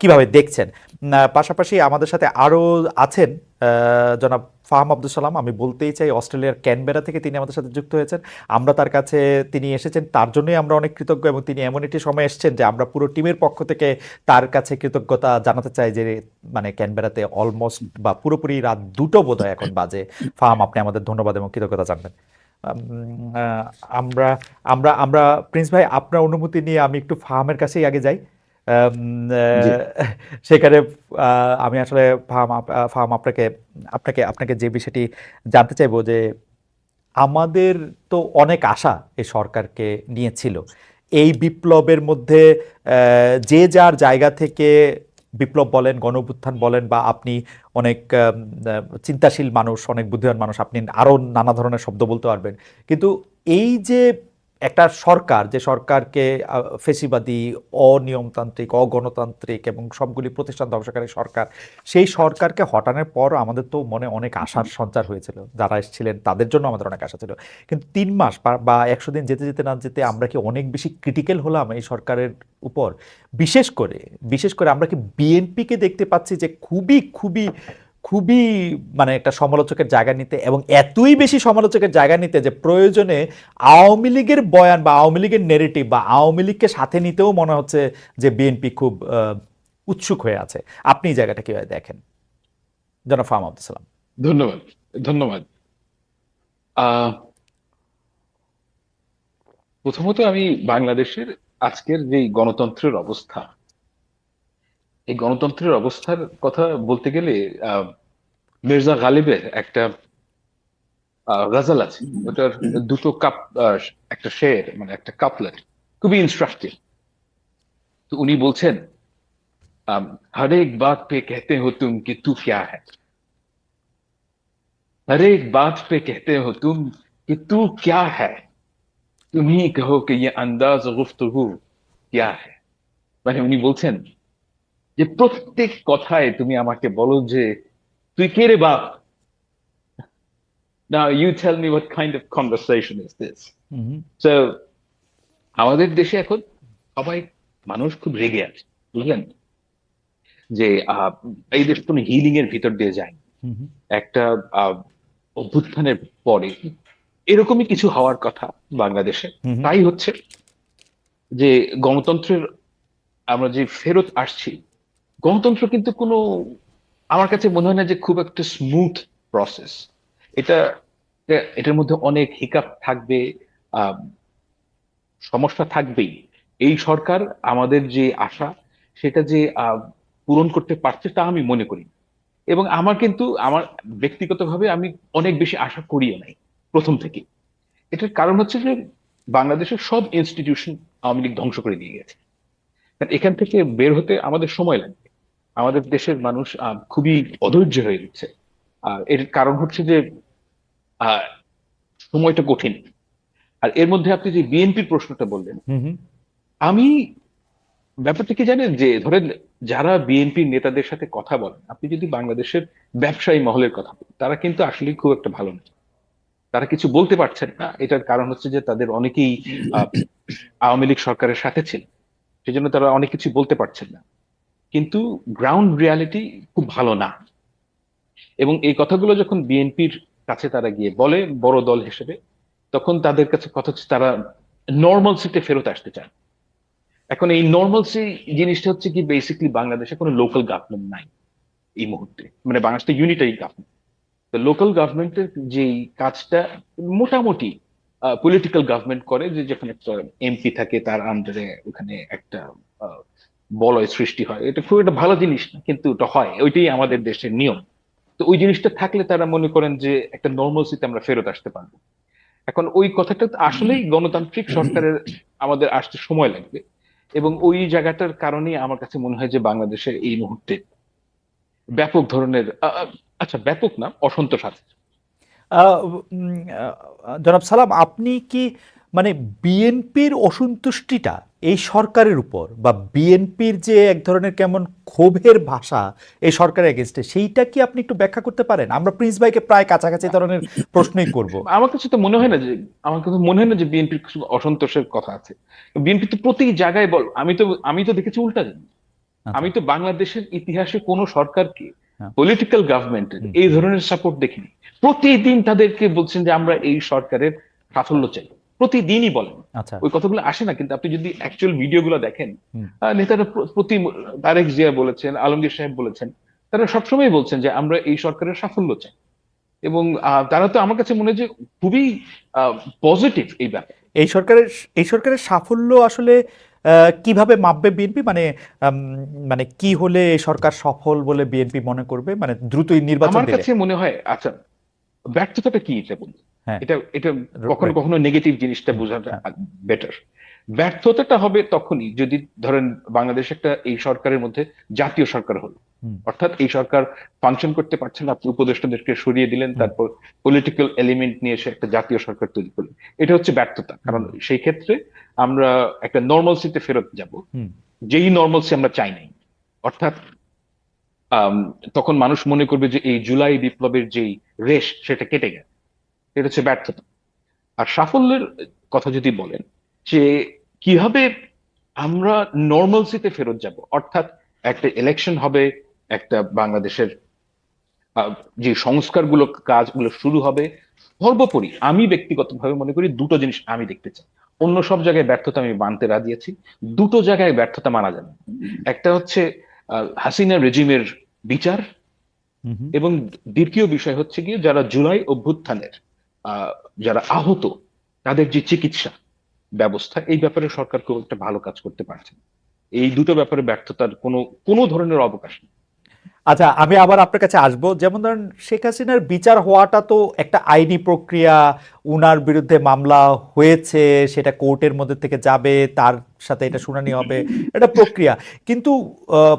কীভাবে দেখছেন? পাশাপাশি আমাদের সাথে আরও আছেন জনাব ফাহাম আব্দুল সালাম। আমি বলতেই চাই, অস্ট্রেলিয়ার ক্যানবেরা থেকে তিনি আমাদের সাথে যুক্ত হয়েছেন। আমরা তার কাছে তিনি এসেছেন, তার জন্যই আমরা অনেক কৃতজ্ঞ এবং তিনি এমন একটি সময় এসেছেন যে আমরা পুরো টিমের পক্ষ থেকে তার কাছে কৃতজ্ঞতা জানাতে চাই যে মানে ক্যানবেরাতে অলমোস্ট বা পুরোপুরি রাত দুটো বোধহয় এখন বাজে। ফাহাম, আপনি আমাদের ধন্যবাদ এবং কৃতজ্ঞতা জানবেন। আমরা আমরা আমরা, প্রিন্স ভাই, আপনার অনুমতি নিয়ে আমি একটু ফাহামের কাছেই আগে যাই। সেখানে আমি আসলে ফাহাম ফাহাম আপনাকে আপনাকে আপনাকে যে বিষয়টি জানতে চাইব যে আমাদের তো অনেক আশা এই সরকারকে নিয়েছিল। এই বিপ্লবের মধ্যে যে যার জায়গা থেকে বিপ্লব বলেন গণ অভ্যুত্থান বলেন বা আপনি অনেক চিন্তাশীল মানুষ অনেক বুদ্ধিমান মানুষ আপনি আরও নানা ধরনের শব্দ বলতে পারবেন। কিন্তু এই যে একটা সরকার, যে সরকারকে ফেসিবাদী, অনিয়মতান্ত্রিক, অগণতান্ত্রিক এবং সবগুলি প্রতিষ্ঠান ধ্বংসকারী সরকার, সেই সরকারকে হটানোর পর আমাদের তো মনে অনেক আশার সঞ্চার হয়েছিল। যারা এসেছিলেন তাদের জন্য আমাদের অনেক আশা ছিল। কিন্তু তিন মাস বা- একশো দিন যেতে যেতে না যেতে আমরা কি অনেক বেশি ক্রিটিক্যাল হলাম এই সরকারের উপর? বিশেষ করে বিশেষ করে আমরা কি বিএনপিকে দেখতে পাচ্ছি যে খুবই খুবই খুবই মানে একটা সমালোচকের জায়গা নিতে এবং এতই বেশি সমালোচকের জায়গা নিতে যে প্রয়োজনে আওয়ামী লীগের বয়ান বা আওয়ামী লীগের নেরেটিভ বা আওয়ামী লীগকে সাথে নিতেও মনে হচ্ছে যে বিএনপি খুব উৎসুক হয়ে আছে। আপনি এই জায়গাটা কীভাবে দেখেন? জনাব ফাহাম আব্দুল সালাম। ধন্যবাদ ধন্যবাদ। প্রথমত আমি বাংলাদেশের আজকের যে গণতন্ত্রের অবস্থা এই গণতন্ত্রের অবস্থার কথা বলতে গেলে আহ, মির্জা গালিবের একটা আহ, গজল আছে ওটার দুটো কাপ একটা শের মানে একটা কাপলেট খুবই ইনস্ট্রাকটিভ তো উনি বলছেন আম, हर एक बात पे कहते हो तुम कि तू क्या है हर एक बात पे कहते हो तुम कि तू क्या है तुम ही कहो कि ये अंदाज गुफ्तगू क्या है মানে উনি বলছেন যে প্রত্যেক কথায় তুমি আমাকে বলো যে তুই কে রে বাপ? Now you tell me what kind of conversation is this? So আমাদের দেশে এখন সবাই মানুষ খুব রেগে আছে বুঝলেন? যে এই দেশ কোনো হিলিং এর ভিতর দিয়ে যায় একটা আহ, অভ্যুত্থানের পরে এরকমই কিছু হওয়ার কথা বাংলাদেশে। হুম। তাই হচ্ছে যে গণতন্ত্রের আমরা যে ফেরত আসছি গণতন্ত্র কিন্তু কোনো, আমার কাছে মনে হয় না যে খুব একটা স্মুথ প্রসেস এটা এটা- এটার মধ্যে অনেক হিকাপ থাকবে সমস্যা থাকবেই। এই সরকার আমাদের যে আশা, সেটা যে পূরণ করতে পারছে তা আমি মনে করি এবং আমার কিন্তু, আমার ব্যক্তিগতভাবে আমি অনেক বেশি আশা করিও নাই, প্রথম থেকে। এটার কারণ হচ্ছে যে, বাংলাদেশের সব ইনস্টিটিউশন আওয়ামী লীগ ধ্বংস করে দিয়ে গেছে। এখান থেকে বের হতে আমাদের সময় লাগবে। আমাদের দেশের মানুষ আহ, খুবই অধৈর্য হয়ে আর এর কারণ হচ্ছে যে আহ, সময়টা কঠিন। আর এর মধ্যে আপনি যে বিএনপির প্রশ্নটা বললেন আমি ব্যাপারটা কি জানেন যে ধরেন যারা বিএনপির নেতাদের সাথে কথা বলেন আপনি যদি বাংলাদেশের ব্যবসায়ী মহলের কথা বলেন তারা কিন্তু আসলে খুব একটা ভালো না তারা কিছু বলতে পারছেন না। এটার কারণ হচ্ছে যে তাদের অনেকেই আহ, আওয়ামী লীগ সরকারের সাথে ছিল সেজন্য তারা অনেক কিছু বলতে পারছেন না। কিন্তু গ্রাউন্ড রিয়ালিটি খুব ভালো না। এবং এই কথাগুলো যখন বিএনপির কাছে তারা গিয়ে বলে, বড় দল হিসেবে, তখন তাদের কাছে কথা হচ্ছে তারা নর্মাল সিটে ফেরত আসতে চান। এখন এই নর্মালসি জিনিসটা হচ্ছে কি বেসিকলি বাংলাদেশে কোনো লোকাল গভর্নমেন্ট নাই এই মুহূর্তে। মানে বাংলাদেশে ইউনিটারি গভর্নমেন্ট তো লোকাল গভর্নমেন্টের যে কাজটা মোটামুটি পলিটিক্যাল গভর্নমেন্ট করে, যে যেখানে এমপি থাকে, তার আন্ডারে ওখানে একটা বলয় সৃষ্টি হয়। এটা খুব একটা ভালো জিনিস না, কিন্তু ওটা হয়। ওইটাই আমাদের দেশের নিয়ম। তো ওই জিনিসটা থাকলে তারা মনে করেন যে একটা নর্মালসিতে আমরা ফেরত আসতে পারব। এখন ওই কথাটা আসলেই গণতান্ত্রিক সরকারের আমাদের আসতে সময় লাগবে। এবং ওই জায়গাটার কারণে আমার কাছে মনে হয় যে বাংলাদেশের এই মুহূর্তে ব্যাপক ধরনের আচ্ছা ব্যাপক না, অসন্তোষ আছে। জনাব সালাম, আপনি কি মানে বিএনপির অসন্তুষ্টিটা এই সরকারের উপর বা বিএনপির যে এক ধরনের কেমন ক্ষোভের ভাষা এই সরকারের এগেনস্টে সেইটা কি আপনি একটু ব্যাখ্যা করতে পারেন আমরা প্রিন্স ভাইকে প্রায় কাছাকাছি ধরনের প্রশ্নই করব আমার কাছে তো মনে হয় না যে আমার কাছে মনে হয় না যে বিএনপির কিছু অসন্তোষের কথা আছে বিএনপি তো প্রতি জায়গায় বল আমি তো আমি তো দেখেছি উল্টা আচ্ছা। আমি তো বাংলাদেশের ইতিহাসে কোন সরকারকে। পলিটিক্যাল গভর্নমেন্টের হুম। এই ধরনের সাপোর্ট দেখিনি প্রতিদিন তাদেরকে বলছেন যে আমরা এই সরকারের সাফল্য চাই প্রতিদিনই বলেন। আচ্ছা। ওই কথাগুলো আসে না কিন্তু আপনি যদি অ্যাকচুয়াল ভিডিওগুলো দেখেন আহ, নেতারা প্রতি তারেক জিয়া বলেছেন আলমগীর সাহেব বলেছেন তারা সবসময় বলছেন যে আমরা এই সরকারের সাফল্য চাই। এবং আহ, তারা তো আমার কাছে মনে হয় যে খুবই পজিটিভ এই ব্যাপারে। এই সরকারের এই সরকারের সাফল্য আসলে আহ, কীভাবে মাপবে বিএনপি? মানে উম, মানে কি হলে এই সরকার সফল বলে বিএনপি মনে করবে? মানে দ্রুতই নির্বাচন আমার কাছে মনে হয় আচ্ছা ব্যর্থতাটা কি এটা বলুন। এটা এটা কখনো কখনো নেগেটিভ জিনিসটা বোঝাটা হ্যাঁ। বেটার ব্যর্থতাটা হবে তখনই যদি ধরেন বাংলাদেশ একটা এই সরকারের মধ্যে জাতীয় সরকার হলো। অর্থাৎ এই সরকার ফাংশন করতে পারছে না আপনি উপদেষ্টাদেরকে সরিয়ে দিলেন তারপর পলিটিক্যাল এলিমেন্ট নিয়ে এসে একটা জাতীয় সরকার তৈরি করলেন। এটা হচ্ছে ব্যর্থতা। কারণ সেই ক্ষেত্রে আমরা একটা নর্মালসিতে ফেরত যাব। যেই নর্মালসি আমরা চাই নাই। অর্থাৎ তখন মানুষ মনে করবে যে এই জুলাই বিপ্লবের যেই রেশ সেটা কেটে গেছে। এটা হচ্ছে ব্যর্থতা আর সাফল্যের কথা যদি বলেন যে কীভাবে আমরা নর্মালসিতে ফেরত যাব অর্থাৎ একটা ইলেকশন হবে একটা বাংলাদেশের যে সংস্কারগুলো কাজগুলো শুরু হবে সর্বোপরি আমি ব্যক্তিগতভাবে মনে করি দুটো জিনিস আমি দেখতে চাই অন্য সব জায়গায় ব্যর্থতা আমি মানতে রাজি আছি দুটো জায়গায় ব্যর্থতা মানা যাবে। একটা হচ্ছে আহ, হাসিনা রেজিমের বিচার। এবং দ্বিতীয় বিষয় হচ্ছে গিয়ে যারা জুলাই অভ্যুত্থানের যারা আহত, তাদের যে চিকিৎসা ব্যবস্থা, এই ব্যাপারে সরকার খুব একটা ভালো কাজ করতে পারছে। এই দুটো ব্যাপারে ব্যর্থতার কোনো কোনো ধরনের অবকাশ নেই আচ্ছা আমি আবার আপনার কাছে আসব। যেমন ধরেন, শেখ হাসিনার বিচার হওয়াটা তো একটা আইনি প্রক্রিয়া, উনার বিরুদ্ধে মামলা হয়েছে, সেটা কোর্টের মধ্যে থেকে যাবে, তার সাথে এটা শুনানি হবে, এটা প্রক্রিয়া। কিন্তু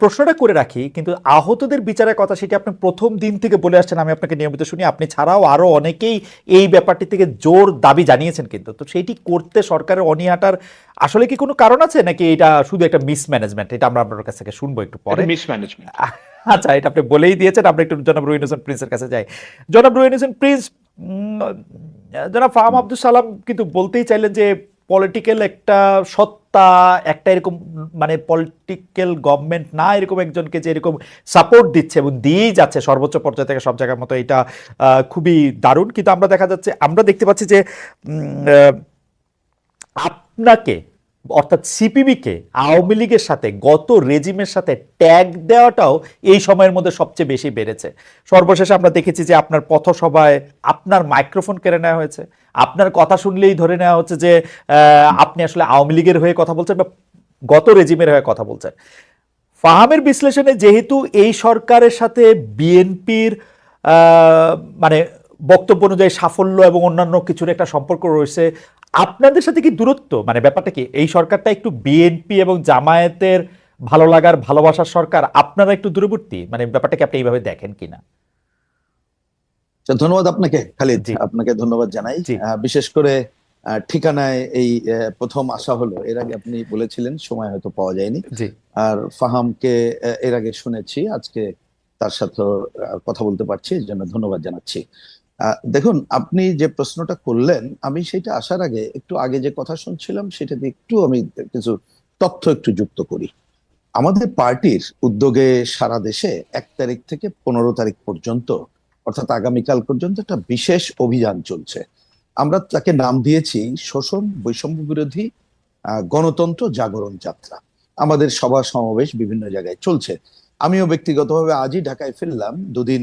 প্রশ্নটা করে রাখি, কিন্তু আহতদের বিচারের কথা সেটি আপনি প্রথম দিন থেকে বলে আসছেন, আমি আপনাকে নিয়মিত শুনি, আপনি ছাড়াও আরও অনেকেই এই ব্যাপারটি থেকে জোর দাবি জানিয়েছেন কিন্তু। তো সেইটি করতে সরকারের অনীহাটার আসলে কি কোনো কারণ আছে? নাকি এটা শুধু একটা মিসম্যানেজমেন্ট এটা আমরা আপনার কাছ থেকে শুনব একটু পরে। মিসম্যানেজমেন্ট আচ্ছা এটা আপনি বলেই দিয়েছেন, আমরা একটু জনাব রুইন হোসেন প্রিন্সের কাছে যাই। জনাব রুইন হোসেন প্রিন্স জনাব ফাহাম আব্দুল সালাম কিন্তু বলতেই চাইলেন যে পলিটিক্যাল একটা সত্তা, একটা এরকম মানে পলিটিক্যাল গভর্নমেন্ট না, এরকম একজনকে যে এরকম সাপোর্ট দিচ্ছে এবং দিয়েই যাচ্ছে সর্বোচ্চ পর্যায় থেকে সব জায়গার মতো, এটা খুবই দারুণ। কিন্তু আমরা দেখা যাচ্ছে, আমরা দেখতে পাচ্ছি যে আপনাকে অর্থাৎ সিপিবিকে, আওয়ামী লীগের সাথে, গত রেজিমের সাথে ট্যাগ দেওয়াটাও এই সময়ের মধ্যে সবচেয়ে বেশি বেড়েছে। সর্বশেষে আমরা দেখেছি যে আপনার পথসভায় আপনার মাইক্রোফোন কেড়ে নেওয়া হয়েছে। আপনার কথা শুনলেই ধরে নেওয়া হচ্ছে যে আপনি আসলে আওয়ামী লীগের হয়ে কথা বলছেন বা গত রেজিমের হয়ে কথা বলছেন। ফাহামের বিশ্লেষণে যেহেতু এই সরকারের সাথে বিএনপির মানে বক্তব্য অনুযায়ী সাফল্য এবং অন্যান্য কিছুর একটা সম্পর্ক রয়েছে। আপনাদের সাথে কি দূরত্ব? মানে ব্যাপারটা কি? এই সরকারটা একটু বিএনপি এবং জামায়াতের ভালো লাগার ভালোবাসার সরকার আপনারা একটু দূরবর্তী? মানে ব্যাপারটাকে আপনি এইভাবে দেখেন কিনা? আচ্ছা, ধন্যবাদ আপনাকে খালিদ। জি। আপনাকে ধন্যবাদ জানাই। বিশেষ করে ঠিকানায় এই প্রথম আসা হলো। এর আগে আপনি বলেছিলেন সময় হয়তো পাওয়া যায়নি। আর ফাহামকে এর আগে শুনেছি আজকে তার সাথে কথা বলতে পারছি এর জন্য ধন্যবাদ জানাচ্ছি। দেখুন, আপনি যে প্রশ্নটা করলেন, আমি সেটা আসার আগে একটু আগে যে কথা শুনছিলাম সেটাতে একটু আমি কিছু তথ্য একটু যুক্ত করি। আমাদের পার্টির উদ্যোগে সারা দেশে এক তারিখ থেকে পনেরো তারিখ পর্যন্ত, অর্থাৎ আগামীকাল পর্যন্ত একটা বিশেষ অভিযান চলছে। আমরা তাকে নাম দিয়েছি শোষণ বৈষম্য বিরোধী গণতন্ত্র জাগরণ যাত্রা। আমাদের সভা সমাবেশ বিভিন্ন জায়গায় চলছে। আমিও ব্যক্তিগতভাবে আজই ঢাকায় ফিরলাম দুদিন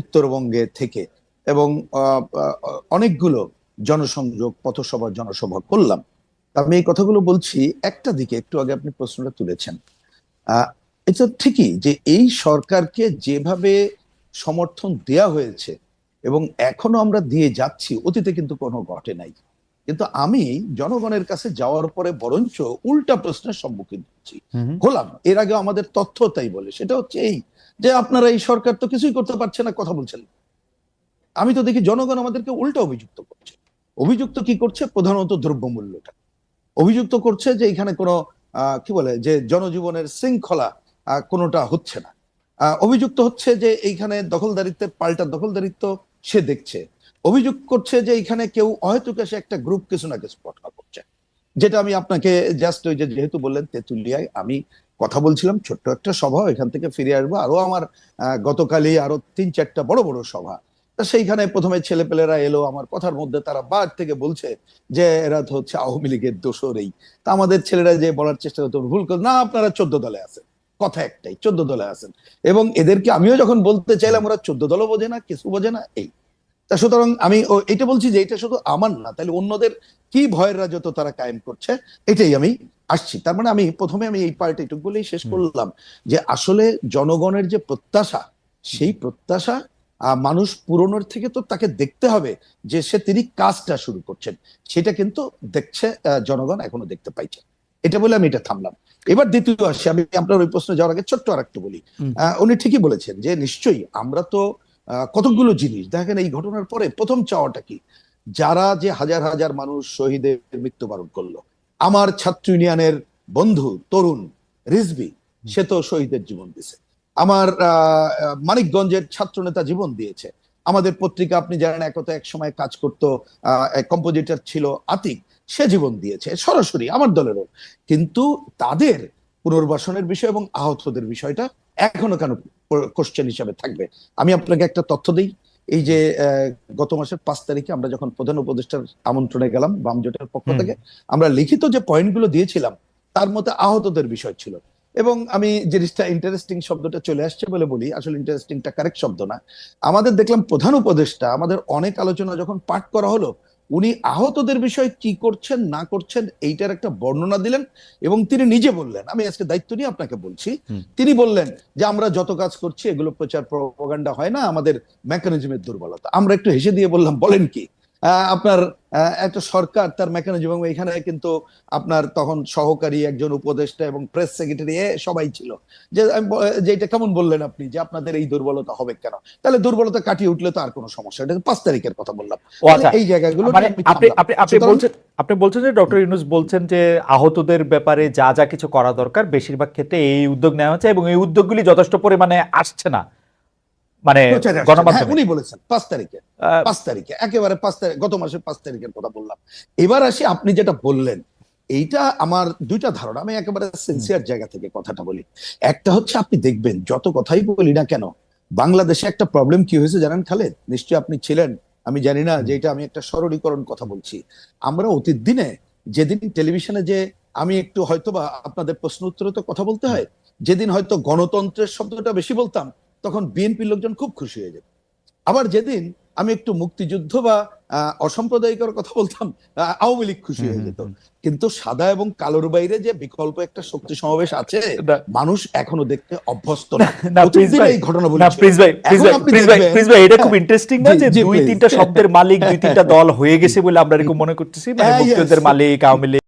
উত্তরবঙ্গে থেকে। এবং অনেকগুলো জনসংযোগ পথসভা জনসভা করলাম। আমি এই কথাগুলো বলছি একটা দিকে একটু আগে আপনি প্রশ্নটা তুলেছেন। আহ এটা ঠিকই যে এই সরকারকে যেভাবে সমর্থন দেয়া হয়েছে এবং এখনও আমরা দিয়ে যাচ্ছি অতীতে কিন্তু কোনো ঘটে নাই। কিন্তু আমি জনগণের কাছে যাওয়ার পরে বরঞ্চ উল্টা প্রশ্নের সম্মুখীন হচ্ছি। হলাম। এর আগে আমাদের তথ্য তাই বলে সেটা হচ্ছে এই যে আপনারা এই সরকার তো কিছুই করতে পারছে না কথা বলছেন। আমি তো দেখি জনগণ আমাদেরকে উল্টা অভিযুক্ত করছে। অভিযুক্ত কি করছে? প্রধানত দ্রব্যমূল্যটা। অভিযুক্ত করছে যে এখানে কোনো কি বলে, যে জনজীবনের শৃঙ্খলা কোনোটা হচ্ছে না। অভিযুক্ত হচ্ছে যে এইখানে দখলদারিত্বের পাল্টা দখলদারিত্ব সে দেখছে। অভিযোগ করছে যে এখানে কেউ অহেতুক এসে একটা গ্রুপ কিছু না কিছু ঘটনা করছে। যেটা আমি আপনাকে জাস্ট ওই যে যেহেতু বললেন তেঁতুলিয়ায় আমি কথা বলছিলাম, ছোট্ট একটা সভা, এখান থেকে ফিরে আসব। আরও আমার গতকালই আরও তিন চারটা বড় বড় সভা তা সেইখানে প্রথমে ছেলেপেলেরা এলো আমার কথার মধ্যে তারা বার থেকে বলছে যে এরা তো হচ্ছে আওয়ামী লীগের দোষরেই তা আমাদের ছেলেরা যে বলার চেষ্টা করতো ভুল করে না আপনারা চোদ্দ দলে আছেন। কথা একটাই চোদ্দ দলে আছেন। এবং এদেরকে আমিও যখন বলতে চাইলাম ওরা চোদ্দ দলও বোঝে না কিছু বোঝে না এই। তা সুতরাং আমি ও- এটা বলছি যে এটা শুধু আমার না তাহলে অন্যদের কি ভয়ের রাজত্ব তারা কায়েম করছে এটাই আমি আসছি। তার মানে আমি প্রথমে আমি এই পার্ট এটুকু বলেই শেষ করলাম যে আসলে জনগণের যে প্রত্যাশা সেই প্রত্যাশা মানুষ পুরনোর থেকে তো তাকে দেখতে হবে যে সে তিনি কাজটা শুরু করছেন। সেটা কিন্তু দেখছে জনগণ এখনও দেখতে পাইছে। এটা বলে আমি এটা থামলাম। এবার দ্বিতীয় আসি আমি আপনার ওই প্রশ্নে যাওয়ার আগে ছোট্ট আর একটু বলি উনি ঠিকই বলেছেন যে নিশ্চয়ই আমরা তো আহ, কতকগুলো জিনিস দেখেন এই ঘটনার পরে প্রথম চাওয়াটা কি? যারা যে হাজার হাজার মানুষ শহীদের মৃত্যুবরণ করল আমার ছাত্র ইউনিয়নের বন্ধু তরুণ রিজবি সে তো শহীদের জীবন দিছে আমার মানিকগঞ্জের ছাত্র নেতা জীবন দিয়েছে। আমাদের পত্রিকা আপনি জানেন একতা এক সময় কাজ করতো কম্পোজিটর ছিল আতিক। সে জীবন দিয়েছে সরাসরি আমার দলেরও। কিন্তু তাদের পুনর্বাসনের বিষয় এবং আহতদের বিষয়টা এখনও কেন কোশ্চেন হিসাবে থাকবে? আমি আপনাকে একটা তথ্য দিই। এই যে আহ, গত মাসের পাঁচ তারিখে আমরা যখন প্রধান উপদেষ্টার আমন্ত্রণে গেলাম বাম জোটের পক্ষ থেকে আমরা লিখিত যে পয়েন্টগুলো দিয়েছিলাম তার মধ্যে আহতদের বিষয় ছিল। এবং আমি জিনিসটা ইন্টারেস্টিং শব্দটা চলে আসছে বলে বলি আসলে ইন্টারেস্টিংটা কারেক্ট শব্দ না। আমাদের দেখলাম প্রধান উপদেষ্টা আমাদের অনেক আলোচনা যখন পাঠ করা হলো উনি আহতদের বিষয়ে কি করছেন না করছেন এইটার একটা বর্ণনা দিলেন এবং তিনি নিজে বললেন। আমি আজকে দায়িত্ব নিয়ে আপনাকে বলছি। তিনি বললেন যে আমরা যত কাজ করছি এগুলো প্রচার প্রপাগান্ডা হয় না আমাদের মেকানিজমের দুর্বলতা। আমরা একটু হেসে দিয়ে বললাম বলেন কি? আপনার একটা সরকার তার মেকানিজম এবং এখানে কিন্তু আপনার তখন সহকারী একজন উপদেষ্টা এবং প্রেস সেক্রেটারি সবাই ছিল। যে এটা কেমন বললেন আপনি যে আপনাদের এই দুর্বলতা হবে কেন? তাহলে দুর্বলতা কাটিয়ে উঠলে তো আর কোনো সমস্যা এটা পাঁচ তারিখের কথা বললাম। আচ্ছা। এই জায়গাগুলো মানে আপনি আপনি আপনি বলছেন আপনি বলছেন যে ডক্টর ইউনুস বলছেন যে আহতদের ব্যাপারে যা যা কিছু করা দরকার বেশিরভাগ ক্ষেত্রে এই উদ্যোগ নেওয়া হচ্ছে এবং এই উদ্যোগগুলি যথেষ্ট পরিমাণে আসছে না। মানে প্রচারে হ্যাঁ, গণমাধ্যমে। উনি বলেছেন পাঁচ তারিখে পাঁচ তারিখে একেবারে পাঁচ তারিখ গত মাসের পাঁচ তারিখের কথা বললাম। এবার আসি আপনি যেটা বললেন এইটা আমার দুইটা ধারণা আমি একেবারে সিনসিয়ার জায়গা থেকে কথাটা বলি। একটা হচ্ছে আপনি দেখবেন যত কথাই বলি না কেন বাংলাদেশে একটা প্রবলেম কি হয়েছে জানেন খালেদ? নিশ্চয়ই আপনি ছিলেন আমি জানি না যে এটা আমি একটা সরলীকরণ কথা বলছি। আমরা অতীত দিনে যেদিন টেলিভিশনে যে আমি একটু হয়তোবা আপনাদের প্রশ্ন উত্তরে তো কথা বলতে হয় যেদিন হয়তো গণতন্ত্রের শব্দটা বেশি বলতাম তখন বিএনপির লোকজন খুব খুশি হয়ে যেত। আবার যেদিন আমি একটু মুক্তিযুদ্ধ বা অসাম্প্রদায়িকর কথা বলতাম আওয়ামী লীগ খুশি হয়ে যেত। কিন্তু সাদা এবং কালোর বাইরে যে বিকল্প একটা শক্তি সমাবেশ আছে মানুষ এখনও দেখতে অভ্যস্ত না এই। ভাই এটা খুব ইন্টারেস্টিং না যে দুই তিনটা শব্দের মালিক দুই তিনটা দল হয়ে গেছে বলে আমরা এরকম মনে করতেছি মানে হ্যাঁ, মুক্তিযুদ্ধের মালিক আওয়ামী লীগ।